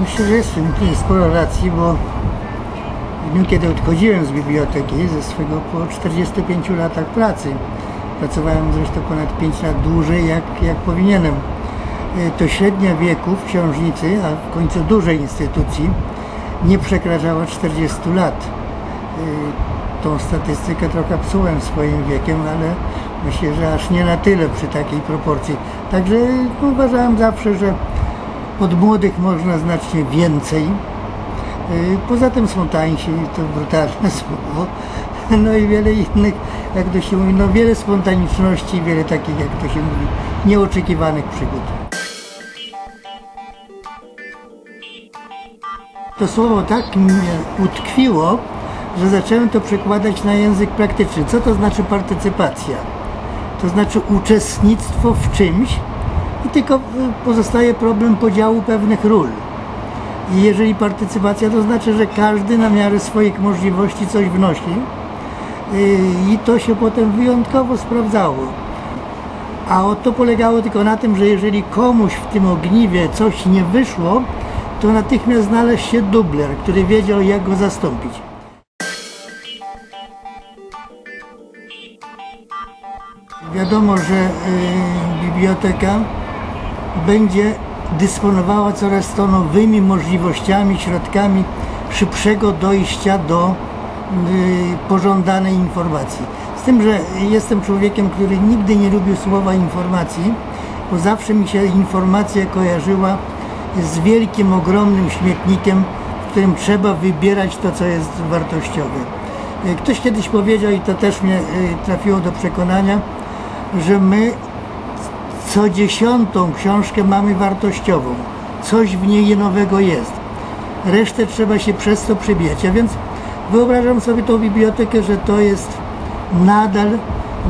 Myślę, że jest w tym jest sporo racji, bo w dniu, kiedy odchodziłem z biblioteki ze swego po 45 latach pracy, pracowałem zresztą ponad 5 lat dłużej, jak, jak powinienem, y, to średnia wieku w książnicy, a w końcu dużej instytucji, nie przekraczała 40 lat. Y, Tą statystykę trochę psułem swoim wiekiem, ale myślę, że aż nie na tyle przy takiej proporcji. Także no, uważałem zawsze, że od młodych można znacznie więcej. Y, Poza tym są tańsi, to brutalne słowo. No i wiele innych, jak to się mówi, no wiele spontaniczności, wiele takich, jak to się mówi, nieoczekiwanych przygód. To słowo tak mnie utkwiło, że zacząłem to przekładać na język praktyczny. Co to znaczy partycypacja? To znaczy uczestnictwo w czymś i tylko y, pozostaje problem podziału pewnych ról. I jeżeli partycypacja, to znaczy, że każdy na miarę swoich możliwości coś wnosi yy, i to się potem wyjątkowo sprawdzało. A to polegało tylko na tym, że jeżeli komuś w tym ogniwie coś nie wyszło, to natychmiast znalazł się dubler, który wiedział jak go zastąpić. Wiadomo, że y, biblioteka będzie dysponowała coraz to nowymi możliwościami, środkami szybszego dojścia do y, pożądanej informacji. Z tym, że jestem człowiekiem, który nigdy nie lubił słowa informacji, bo zawsze mi się informacja kojarzyła z wielkim, ogromnym śmietnikiem, w którym trzeba wybierać to, co jest wartościowe. Y, Ktoś kiedyś powiedział, i to też mnie trafiło do przekonania, że my co dziesiątą książkę mamy wartościową. Coś w niej nowego jest. Resztę trzeba się przez to przebijać. A więc wyobrażam sobie tą bibliotekę, że to jest nadal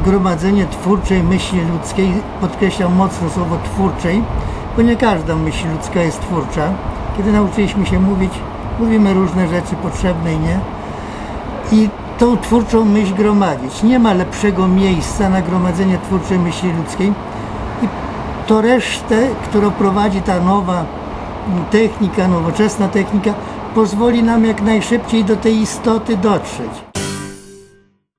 gromadzenie twórczej myśli ludzkiej. Podkreślam mocno słowo twórczej, bo nie każda myśl ludzka jest twórcza. Kiedy nauczyliśmy się mówić, mówimy różne rzeczy potrzebne i nie i tą twórczą myśl gromadzić. Nie ma lepszego miejsca na gromadzenie twórczej myśli ludzkiej. I to resztę, którą prowadzi ta nowa technika, nowoczesna technika, pozwoli nam jak najszybciej do tej istoty dotrzeć.